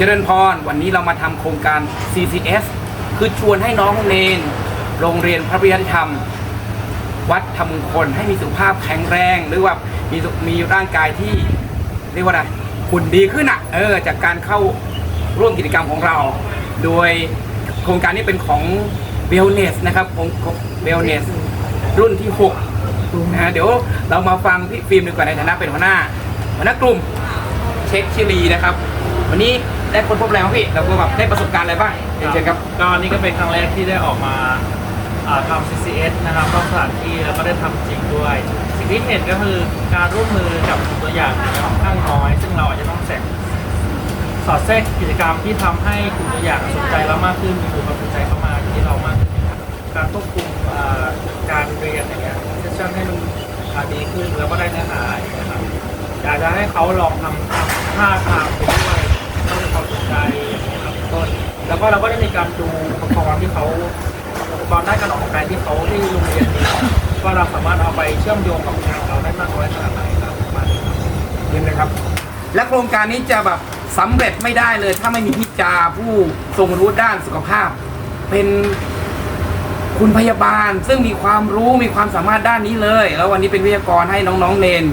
เจริญพร วันนี้เรามาทำโครงการ CCS คือชวนให้น้องเนน โรงเรียนพระพิยธรรม วัดธรรมมงคลให้มีสุขภาพแข็งแรง หรือว่ามีสุมีร่างกายที่เรียกว่าอะไรหุ่นดีขึ้นอะเออจากการเข้าร่วมกิจกรรมของเรา โดยโครงการนี้เป็นของ w e l n e s s นะครับของ w e l n e s s รุ่นที่6นะฮะเดี๋ยวเรามาฟังพี่ฟิล์มดีกว่าในฐานะเป็นหัวหน้าหัวหน้ากลุ่มเช็คชิลีนะครับ วันนี้ ได้คนพบอะไรบ้างพี่เราก็แบบได้ประสบการณ์อะไรบ้างเรียนเชิญครับ ก็นี่ก็เป็นครั้งแรกที่ได้ออกมาอ่าทำ CCS นะครับนอกสถานที่แล้วก็ได้ทำจริงด้วย สิ่งที่เห็นก็คือการร่วมมือกับตัวอย่างเนี่ยค่อนข้างน้อย ซึ่งเราอาจจะต้องแสกสอดแทรกกิจกรรมที่ทำให้กลุ่มตัวอย่างสนใจเรามากขึ้นมีความสนใจเข้ามาที่เรามากขึ้นนะครับการควบคุมอ่าการเรียนอย่างเงี้ยเซสชั่นให้มันอ่าดีขึ้นแล้วก็ได้เนื้อหาอย่างเงี้ยครับอยากจะให้เขาลองทำตามท่าทางไปด้ แล้วก็เราก็ได้มีการดูอุปกรณ์ที่เขาอุปกรณ์ด้านการออกกำลังกายที่เขาที่โรงเรียนมีว่าเราสามารถเอาไปเชื่อมโยงกับงานเราได้มากน้อยขนาดไหนครับประมาณนี้ครับเยี่ยมเลยครับ และโครงการนี้จะแบบสำเร็จไม่ได้เลยถ้าไม่มีพี่จาผู้ทรงรู้ด้านสุขภาพ เป็นคุณพยาบาลซึ่งมีความรู้มีความสามารถด้านนี้เลย แล้ววันนี้เป็นวิทยากรให้น้องๆเนน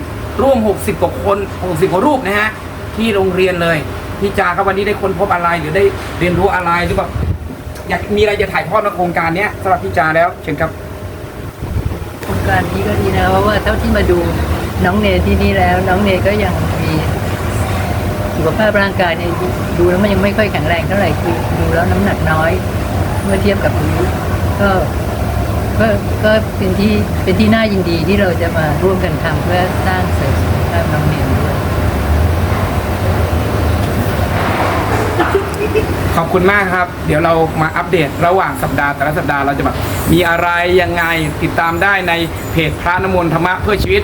ร่วม 60 กว่าคน 60 กว่ารูปนะฮะ ที่โรงเรียนเลย พี่จาครับวันนี้ได้ค้นพบอะไรหรือได้เรียนรู้อะไรหรือแบบอยากมีอะไรจะถ่ายทอดในโครงการเนี้ยสำหรับพี่จาแล้วเชิญครับโครงการนี้ก็ดีนะเพราะว่าเท่าที่มาดูน้องเนยที่นี่แล้ว น้องเนยก็ยังมีสุขภาพร่างกายเนี่ยดูแล้วมันยังไม่ค่อยแข็งแรงเท่าไหร่คือดูแล้วน้ำหนักน้อย เมื่อเทียบกับอายุก็ก็ก็เป็นที่เป็นที่น่ายินดีที่เราจะมาร่วมกันทำเพื่อสร้างเสริมสุขภาพน้องเนยด้วย ขอบคุณมากครับ เดี๋ยวเรามาอัปเดตระหว่างสัปดาห์แต่ละสัปดาห์เราจะแบบมีอะไรยังไงติดตามได้ในเพจพระนมนธรรมะเพื่อชีวิต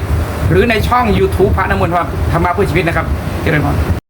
หรือในช่อง YouTube พระนมนธรรมะเพื่อชีวิตนะครับเจริญพร